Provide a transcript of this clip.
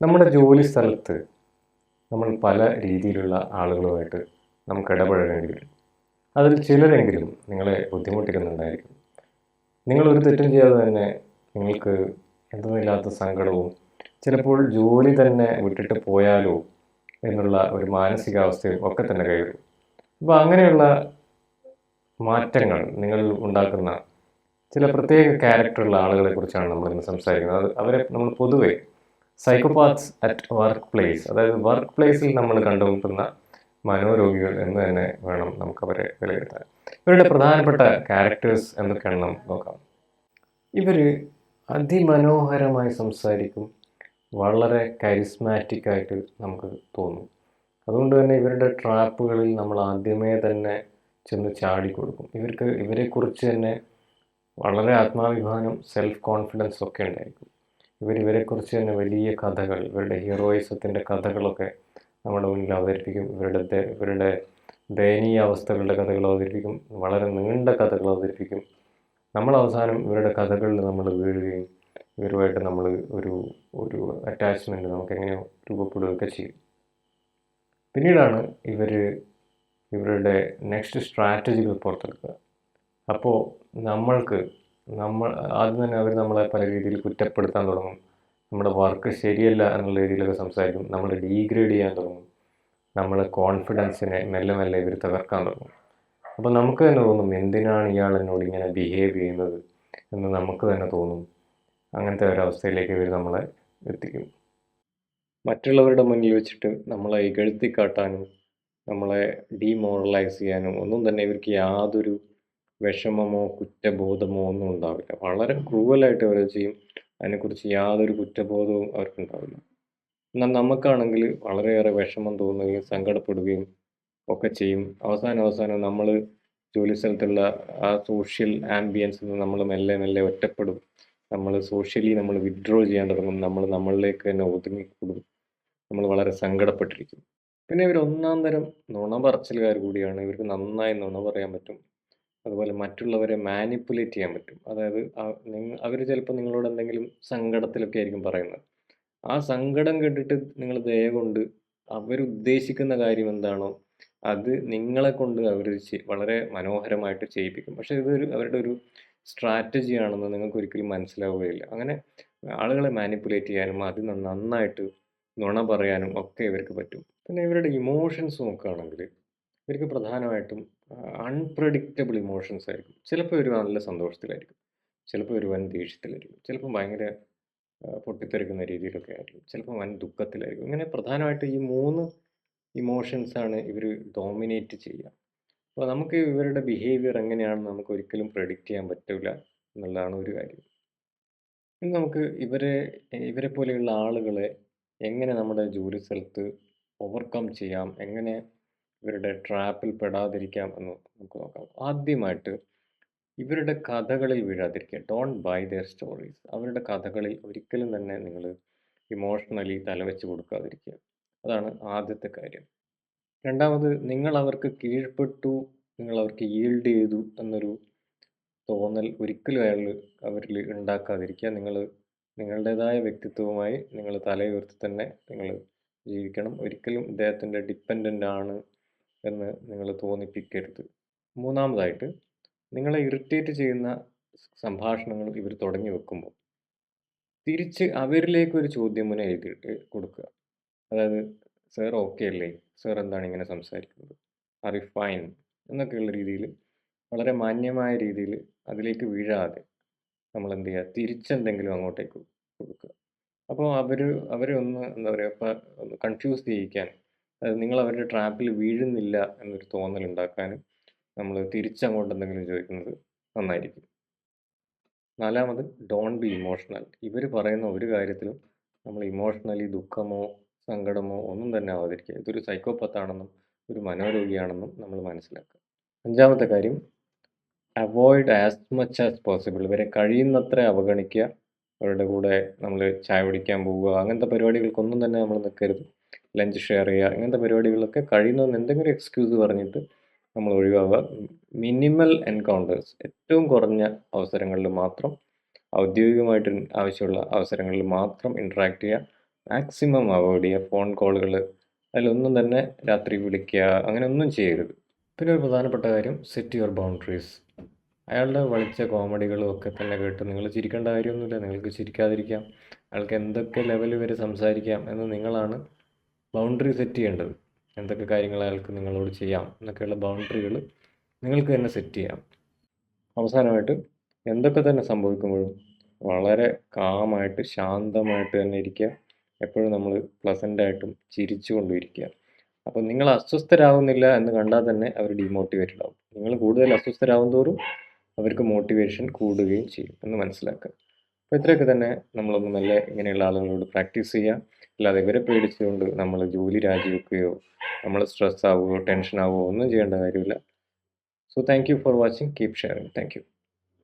നമ്മുടെ ജോലി സ്ഥലത്ത് നമ്മൾ പല രീതിയിലുള്ള ആളുകളുമായിട്ട് നമുക്ക് ഇടപഴകേണ്ടി വരും. അതിൽ ചിലരെങ്കിലും നിങ്ങളെ ബുദ്ധിമുട്ടിക്കുന്നുണ്ടായിരിക്കും. നിങ്ങൾ ഒരു തെറ്റും ചെയ്യാതെ തന്നെ നിങ്ങൾക്ക് എന്തെന്നില്ലാത്ത സങ്കടവും ചിലപ്പോൾ ജോലി തന്നെ വിട്ടിട്ട് പോയാലോ എന്നുള്ള ഒരു മാനസികാവസ്ഥയും ഒക്കെ തന്നെ കയറും അപ്പോൾ അങ്ങനെയുള്ള മാറ്റങ്ങൾ നിങ്ങൾ ഉണ്ടാക്കുന്ന ചില പ്രത്യേക ക്യാരക്ടറുള്ള ആളുകളെ കുറിച്ചാണ് നമ്മൾ ഇന്ന് സംസാരിക്കുന്നത് അവരെ നമ്മൾ പൊതുവെ സൈക്കോപാത്സ് അറ്റ് വർക്ക് പ്ലേസ് അതായത് വർക്ക് പ്ലേസിൽ നമ്മൾ കണ്ടുമുട്ടുന്ന മനോരോഗികൾ എന്ന് തന്നെ വേണം നമുക്ക് അവരെ വിലയിരുത്താൻ. ഇവരുടെ പ്രധാനപ്പെട്ട ക്യാരക്ടേഴ്സ് എന്തൊക്കെയാണെന്ന് നമുക്ക് നോക്കാം. ഇവർ അതിമനോഹരമായി സംസാരിക്കും. വളരെ കരിസ്മാറ്റിക് ആയിട്ട് നമുക്ക് തോന്നും. അതുകൊണ്ട് തന്നെ ഇവരുടെ ട്രാപ്പുകളിൽ നമ്മൾ ആദ്യമേ തന്നെ ചെന്ന് ചാടിക്കൊടുക്കും. ഇവർക്ക് ഇവരെക്കുറിച്ച് തന്നെ വളരെ ആത്മാഭിമാനം സെൽഫ് കോൺഫിഡൻസ് ഒക്കെ ഉണ്ടായിരിക്കും. ഇവർ ഇവരെക്കുറിച്ച് തന്നെ വലിയ കഥകൾ ഇവരുടെ ഹീറോയിസത്തിന്റെ കഥകളൊക്കെ നമ്മുടെ മുന്നിൽ അവതരിപ്പിക്കും. ഇവരുടെ ഇവരുടെ ദയനീയ അവസ്ഥകളുടെ കഥകൾ അവതരിപ്പിക്കും. വളരെ നീണ്ട കഥകൾ അവതരിപ്പിക്കും. നമ്മൾ അവസാനം ഇവരുടെ കഥകളിൽ നമ്മൾ വീഴുകയും ഇവരുമായിട്ട് നമ്മൾ ഒരു ഒരു അറ്റാച്ച്മെന്റ് നമുക്ക് എങ്ങനെയോ രൂപപ്പെടുകയൊക്കെ ചെയ്യും. പിന്നീടാണ് ഇവർ ഇവരുടെ നെക്സ്റ്റ് സ്ട്രാറ്റജികൾ പുറത്തെടുക്കുക. അപ്പോൾ നമ്മൾക്ക് നമ്മൾ ആദ്യം തന്നെ അവർ നമ്മളെ പല രീതിയിൽ കുറ്റപ്പെടുത്താൻ തുടങ്ങും. നമ്മുടെ വർക്ക് ശരിയല്ല എന്നുള്ള രീതിയിലൊക്കെ സംസാരിക്കും. നമ്മൾ ഡീഗ്രേഡ് ചെയ്യാൻ തുടങ്ങും. നമ്മളെ കോൺഫിഡൻസിനെ മെല്ലെ മെല്ലെ ഇവർ തകർക്കാൻ തുടങ്ങും. അപ്പോൾ നമുക്ക് തന്നെ തോന്നും എന്തിനാണ് ഇയാൾ എന്നോട് ഇങ്ങനെ ബിഹേവ് ചെയ്യുന്നത് എന്ന് നമുക്ക് തന്നെ തോന്നും. അങ്ങനത്തെ ഒരവസ്ഥയിലേക്ക് ഇവർ നമ്മളെ എത്തിക്കും. മറ്റുള്ളവരുടെ മുന്നിൽ വെച്ചിട്ട് നമ്മളെ ഇകഴ്ത്തിക്കാട്ടാനും നമ്മളെ ഡീമോറലൈസ് ചെയ്യാനും ഒന്നും തന്നെ ഇവർക്ക് യാതൊരു വിഷമമോ കുറ്റബോധമോ ഒന്നും ഉണ്ടാവില്ല. വളരെ ക്രൂവലായിട്ട് അവർ ചെയ്യും. അതിനെക്കുറിച്ച് യാതൊരു കുറ്റബോധവും അവർക്കുണ്ടാവില്ല. എന്നാൽ നമുക്കാണെങ്കിൽ വളരെയേറെ വിഷമം തോന്നുകയും സങ്കടപ്പെടുകയും ഒക്കെ ചെയ്യും. അവസാനം അവസാനം നമ്മൾ ജോലി സ്ഥലത്തുള്ള ആ സോഷ്യൽ ആംബിയൻസിൽ നമ്മൾ മെല്ലെ മെല്ലെ ഒറ്റപ്പെടും. നമ്മൾ സോഷ്യലി നമ്മൾ വിഡ്രോ ചെയ്യാൻ തുടങ്ങും. നമ്മൾ നമ്മളിലേക്ക് തന്നെ ഒതുങ്ങിക്കൂടും. നമ്മൾ വളരെ സങ്കടപ്പെട്ടിരിക്കും. പിന്നെ ഇവർ ഒന്നാം തരം നുണ പറച്ചിലുകാർ കൂടിയാണ്. ഇവർക്ക് നന്നായി നുണ പറയാൻ പറ്റും. അതുപോലെ മറ്റുള്ളവരെ മാനിപ്പുലേറ്റ് ചെയ്യാൻ പറ്റും. അതായത് അവർ ചിലപ്പോൾ നിങ്ങളോട് എന്തെങ്കിലും സങ്കടത്തിലൊക്കെ ആയിരിക്കും പറയുന്നത്. ആ സങ്കടം കേട്ടിട്ട് നിങ്ങൾ ദയ കൊണ്ട് അവരുദ്ദേശിക്കുന്ന കാര്യം എന്താണോ അത് നിങ്ങളെ കൊണ്ട് അവർ വളരെ മനോഹരമായിട്ട് ചെയ്യിപ്പിക്കും. പക്ഷേ ഇതൊരു അവരുടെ ഒരു സ്ട്രാറ്റജി ആണെന്ന് നിങ്ങൾക്ക് ഒരിക്കലും മനസ്സിലാവുകയില്ല. അങ്ങനെ ആളുകളെ മാനിപ്പുലേറ്റ് ചെയ്യാനും അത് നന്നായിട്ട് നുണ പറയാനും ഒക്കെ ഇവർക്ക് പറ്റും. പിന്നെ ഇവരുടെ ഇമോഷൻസ് നോക്കുകയാണെങ്കിൽ ഇവർക്ക് പ്രധാനമായിട്ടും അൺപ്രഡിക്റ്റബിൾ ഇമോഷൻസ് ആയിരിക്കും. ചിലപ്പോൾ ഒരു നല്ല സന്തോഷത്തിലായിരിക്കും. ചിലപ്പോൾ ഒരു വൻ ദേഷ്യത്തിലായിരിക്കും. ചിലപ്പോൾ ഭയങ്കര പൊട്ടിത്തെറിക്കുന്ന രീതിയിലൊക്കെ ആയിരിക്കും. ചിലപ്പോൾ വൻ ദുഃഖത്തിലായിരിക്കും. ഇങ്ങനെ പ്രധാനമായിട്ട് ഈ മൂന്ന് ഇമോഷൻസാണ് ഇവർ ഡോമിനേറ്റ് ചെയ്യുക. അപ്പോൾ നമുക്ക് ഇവരുടെ ബിഹേവിയർ എങ്ങനെയാണെന്ന് നമുക്ക് ഒരിക്കലും പ്രഡിക്റ്റ് ചെയ്യാൻ പറ്റില്ല എന്നുള്ളതാണ് ഒരു കാര്യം. ഇനി നമുക്ക് ഇവരെ ഇവരെ പോലെയുള്ള ആളുകളെ എങ്ങനെ നമ്മുടെ ജോലി സ്ഥലത്ത് ഓവർകം ചെയ്യാം? എങ്ങനെ ഇവരുടെ ട്രാപ്പിൽ പെടാതിരിക്കാം എന്ന് നമുക്ക് നോക്കാം. ആദ്യമായിട്ട് ഇവരുടെ കഥകളിൽ വീഴാതിരിക്കുക. ഡോണ്ട് ബൈ ദെയർ സ്റ്റോറീസ് അവരുടെ കഥകളിൽ ഒരിക്കലും തന്നെ നിങ്ങൾ ഇമോഷണലി തലവെച്ച് കൊടുക്കാതിരിക്കുക. അതാണ് ആദ്യത്തെ കാര്യം. രണ്ടാമത് നിങ്ങൾ അവർക്ക് കീഴ്പ്പെട്ടു നിങ്ങൾ അവർക്ക് ഈൽഡ് ചെയ്തു എന്നൊരു തോന്നൽ ഒരിക്കലും അയാൾ അവരിൽ ഉണ്ടാക്കാതിരിക്കുക. നിങ്ങൾ നിങ്ങളുടേതായ വ്യക്തിത്വവുമായി നിങ്ങൾ തലയുയർത്തി തന്നെ നിങ്ങൾ ജീവിക്കണം. ഒരിക്കലും ഇദ്ദേഹത്തിന്റെ ഡിപ്പെൻഡന്റ് ആണ് എന്ന് നിങ്ങൾ തോന്നിപ്പിക്കരുത്. മൂന്നാമതായിട്ട് നിങ്ങളെ ഇറിറ്റേറ്റ് ചെയ്യുന്ന സംഭാഷണങ്ങൾ ഇവർ തുടങ്ങി വെക്കുമ്പോൾ തിരിച്ച് അവരിലേക്ക് ഒരു ചോദ്യം മുന്നേ എഴുതി കൊടുക്കുക. അതായത് സാർ ഓക്കെ അല്ലേ? സാർ എന്താണ് ഇങ്ങനെ സംസാരിക്കുന്നത്? ആർ ഫൈൻ എന്നൊക്കെയുള്ള രീതിയിൽ വളരെ മാന്യമായ രീതിയിൽ അതിലേക്ക് വീഴാതെ നമ്മൾ എന്ത് ചെയ്യുക തിരിച്ചെന്തെങ്കിലും അങ്ങോട്ടേക്ക് കൊടുക്കുക. അപ്പോൾ അവർ അവരെ ഒന്ന് എന്താ പറയുക ഒന്ന് കൺഫ്യൂസ് ചെയ്യിക്കാൻ നിങ്ങൾ അവരുടെ ട്രാപ്പിൽ വീഴുന്നില്ല എന്നൊരു തോന്നൽ ഉണ്ടാക്കാനും നമ്മൾ തിരിച്ചങ്ങോട്ട് എന്തെങ്കിലും ചോദിക്കുന്നത് നന്നായിരിക്കും. നാലാമത് ഡോൺ ബി ഇമോഷണൽ ഇവർ പറയുന്ന ഒരു കാര്യത്തിലും നമ്മൾ ഇമോഷണലി ദുഃഖമോ സങ്കടമോ ഒന്നും തന്നെ ആവാതിരിക്കുക. ഇതൊരു സൈക്കോപ്പത്താണെന്നും ഒരു മനോരോഗിയാണെന്നും നമ്മൾ മനസ്സിലാക്കുക. അഞ്ചാമത്തെ കാര്യം avoid as much as possible ഇവരെ കഴിയുന്നത്ര അവഗണിക്കുക. അവരുടെ കൂടെ നമ്മൾ ചായ കുടിക്കാൻ പോവുക. അങ്ങനത്തെ പരിപാടികൾക്കൊന്നും തന്നെ നമ്മൾ നിൽക്കരുത്. ലഞ്ച് ഷെയർ ചെയ്യുക ഇങ്ങനത്തെ പരിപാടികളൊക്കെ കഴിയുന്നതെന്ന് എന്തെങ്കിലും എക്സ്ക്യൂസ് പറഞ്ഞിട്ട് നമ്മൾ ഒഴിവാവുക. മിനിമൽ എൻകൗണ്ടേഴ്സ് ഏറ്റവും കുറഞ്ഞ അവസരങ്ങളിൽ മാത്രം ഔദ്യോഗികമായിട്ട് ആവശ്യമുള്ള അവസരങ്ങളിൽ മാത്രം ഇൻട്രാക്ട് ചെയ്യുക. മാക്സിമം അവോയ്ഡ് ചെയ്യുക ഫോൺ കോളുകൾ അതിലൊന്നും തന്നെ രാത്രി വിളിക്കുക അങ്ങനെ ഒന്നും ചെയ്യരുത്. പിന്നെ ഒരു പ്രധാനപ്പെട്ട കാര്യം സെറ്റ് യുവർ ബൗണ്ടറീസ് അയാളുടെ വളിച്ച കോമഡികളും ഒക്കെ തന്നെ കേട്ട് നിങ്ങൾ ചിരിക്കേണ്ട കാര്യമൊന്നുമില്ല. നിങ്ങൾക്ക് ചിരിക്കാതിരിക്കാം. അയാൾക്ക് എന്തൊക്കെ ലെവൽ വരെ സംസാരിക്കാം എന്ന് നിങ്ങളാണ് ബൗണ്ടറി സെറ്റ് ചെയ്യേണ്ടത്. എന്തൊക്കെ കാര്യങ്ങൾ അയാൾക്ക് നിങ്ങളോട് ചെയ്യാം എന്നൊക്കെയുള്ള ബൗണ്ടറികൾ നിങ്ങൾക്ക് തന്നെ സെറ്റ് ചെയ്യാം. അവസാനമായിട്ട് എന്തൊക്കെ തന്നെ സംഭവിക്കുമ്പോഴും വളരെ കാമായിട്ട് ശാന്തമായിട്ട് തന്നെ ഇരിക്കുക. എപ്പോഴും നമ്മൾ പ്ലസന്റായിട്ടും ചിരിച്ചുകൊണ്ടും ഇരിക്കുക അപ്പോൾ നിങ്ങൾ അസ്വസ്ഥരാകുന്നില്ല എന്ന് കണ്ടാൽ തന്നെ അവർ ഡീമോട്ടിവേറ്റഡ് ആവും. നിങ്ങൾ കൂടുതൽ അസ്വസ്ഥരാകും തോറും അവർക്ക് മോട്ടിവേഷൻ കൂടുകയും ചെയ്യും എന്ന് മനസ്സിലാക്കുക. അപ്പോൾ ഇത്രയൊക്കെ തന്നെ നമ്മളൊന്ന് മെല്ലെ ഇങ്ങനെയുള്ള ആളുകളോട് പ്രാക്ടീസ് ചെയ്യുക അല്ലാതെ ഇവരെ പേടിച്ചുകൊണ്ട് നമ്മൾ ജോലി രാജിവെക്കുകയോ നമ്മൾ സ്ട്രെസ് ആവുകയോ ടെൻഷൻ ആവുകയോ ഒന്നും ചെയ്യേണ്ട കാര്യമില്ല. So thank you for watching. Keep sharing. Thank you.